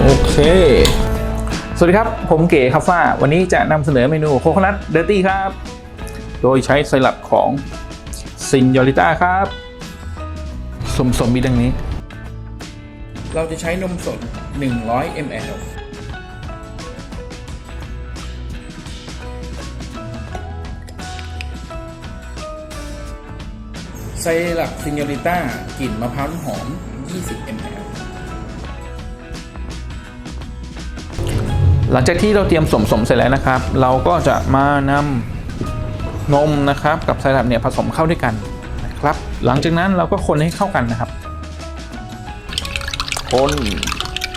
โอเค สวัสดีครับ ผมเก๋ครับฟ้า วันนี้จะนำเสนอเมนูโคโคนัทเดอร์ตี้ครับ โดยใช้ไซรัปของซินยอริต้าครับสมสมมีดังนี้ เราจะใช้นมสด 100 ml ไซรัปซินยอริต้ากลิ่นมะพร้าวหอม 20 ml หลังจากที่เราเตรียมสมสมเสร็จแล้วนะครับ เราก็จะมานำนมนะครับกับไซรัปเนี่ยผสมเข้าด้วยกันนะครับ หลังจากนั้นเราก็คนให้เข้ากันนะครับ คน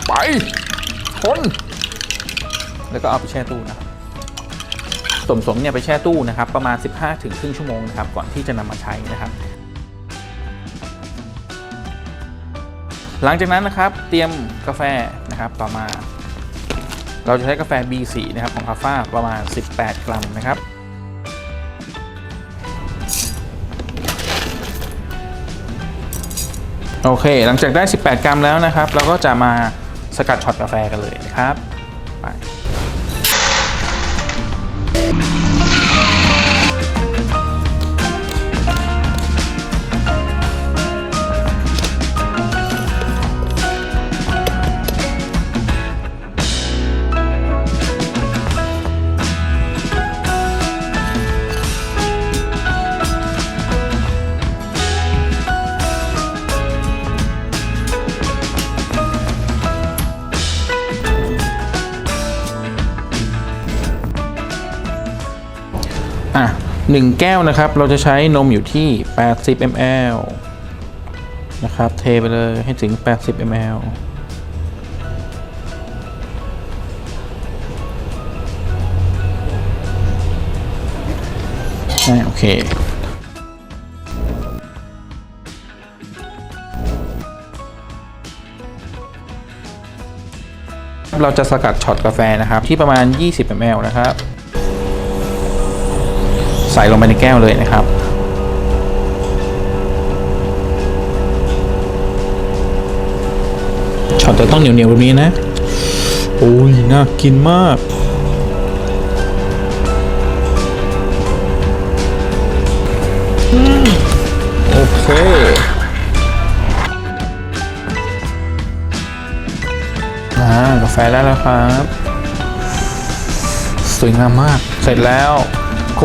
ไปคนแล้วก็เอาไปแช่ตู้นะครับสมสมเนี่ยไปแช่ตู้นะครับ ประมาณ 15ถึงครึ่งชั่วโมงนะครับก่อนที่จะนำมาใช้นะครับ หลังจากนั้นนะครับเตรียมกาแฟนะครับต่อมา เราจะใช้กาแฟ B4 นะครับของคาฟ่าประมาณ 18 กรัมนะครับ โอเค หลังจากได้ 18 กรัมแล้วนะครับ เราก็จะมาสกัดช็อตกาแฟกันเลยนะครับ ไป อะหนึ่งแก้วนะครับ เราจะใช้นมอยู่ที่ 80 ml นะครับ เทไปเลยให้ถึง 80 ml อ่โอเค เราจะสกัดช็อตกาแฟนะครับ ที่ประมาณ 20 ml นะครับ ใส่ลงไปในแก้วเลยนะครับ ช็อตจะต้องเหนียวๆแบบนี้นะ โอ้ย น่ากินมากโอเคอ่ากาแฟแล้แล้วครับ สวยงามมาก เสร็จแล้ว โค